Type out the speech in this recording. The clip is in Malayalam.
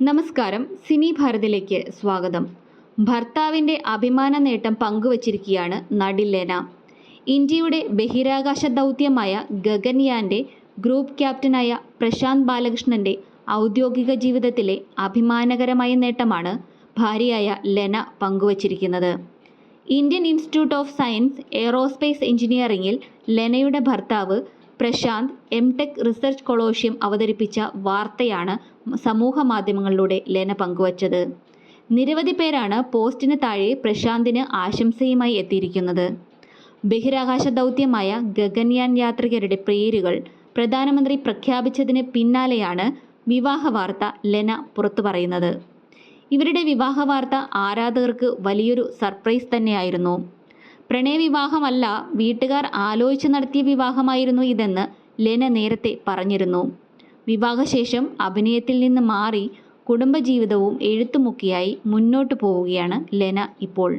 നമസ്കാരം. സിനി ഭാരതിലേക്ക് സ്വാഗതം. ഭർത്താവിന്റെ അഭിമാന നേട്ടം പങ്കുവച്ചിരിക്കുകയാണ് നടി ലെന. ഇന്ത്യയുടെ ബഹിരാകാശ ദൗത്യമായ ഗഗൻയാന്റെ ഗ്രൂപ്പ് ക്യാപ്റ്റനായ പ്രശാന്ത് ബാലകൃഷ്ണന്റെ ഔദ്യോഗിക ജീവിതത്തിലെ അഭിമാനകരമായ നേട്ടമാണ് ഭാര്യയായ ലെന പങ്കുവച്ചിരിക്കുന്നത്. Indian institute of science aerospace എഞ്ചിനീയറിംഗിൽ ലെനയുടെ ഭർത്താവ് Prashanth M tech research colloquium അവതരിപ്പിച്ച വാർത്തയാണ് സമൂഹ മാധ്യമങ്ങളിലൂടെ ലെന പങ്കുവച്ചത്. നിരവധി പേരാണ് പോസ്റ്റിന് താഴെ പ്രശാന്തിന് ആശംസയുമായി എത്തിയിരിക്കുന്നത്. ബഹിരാകാശ ദൗത്യമായ ഗഗൻയാൻ യാത്രികരുടെ പേരുകൾ പ്രധാനമന്ത്രി പ്രഖ്യാപിച്ചതിന് പിന്നാലെയാണ് വിവാഹ വാർത്ത ലെന പുറത്തു പറയുന്നത്. ഇവരുടെ വിവാഹ വാർത്ത ആരാധകർക്ക് വലിയൊരു സർപ്രൈസ് തന്നെയായിരുന്നു. പ്രണയവിവാഹമല്ല വീട്ടുകാർ ആലോചിച്ച് നടത്തിയ വിവാഹമായിരുന്നു ഇതെന്ന് ലെന നേരത്തെ പറഞ്ഞിരുന്നു. വിവാഹശേഷം അഭിനയത്തിൽ നിന്ന് മാറി കുടുംബജീവിതവും എഴുത്തുമൊക്കെയായി മുന്നോട്ടു പോവുകയാണ് ലെന ഇപ്പോൾ.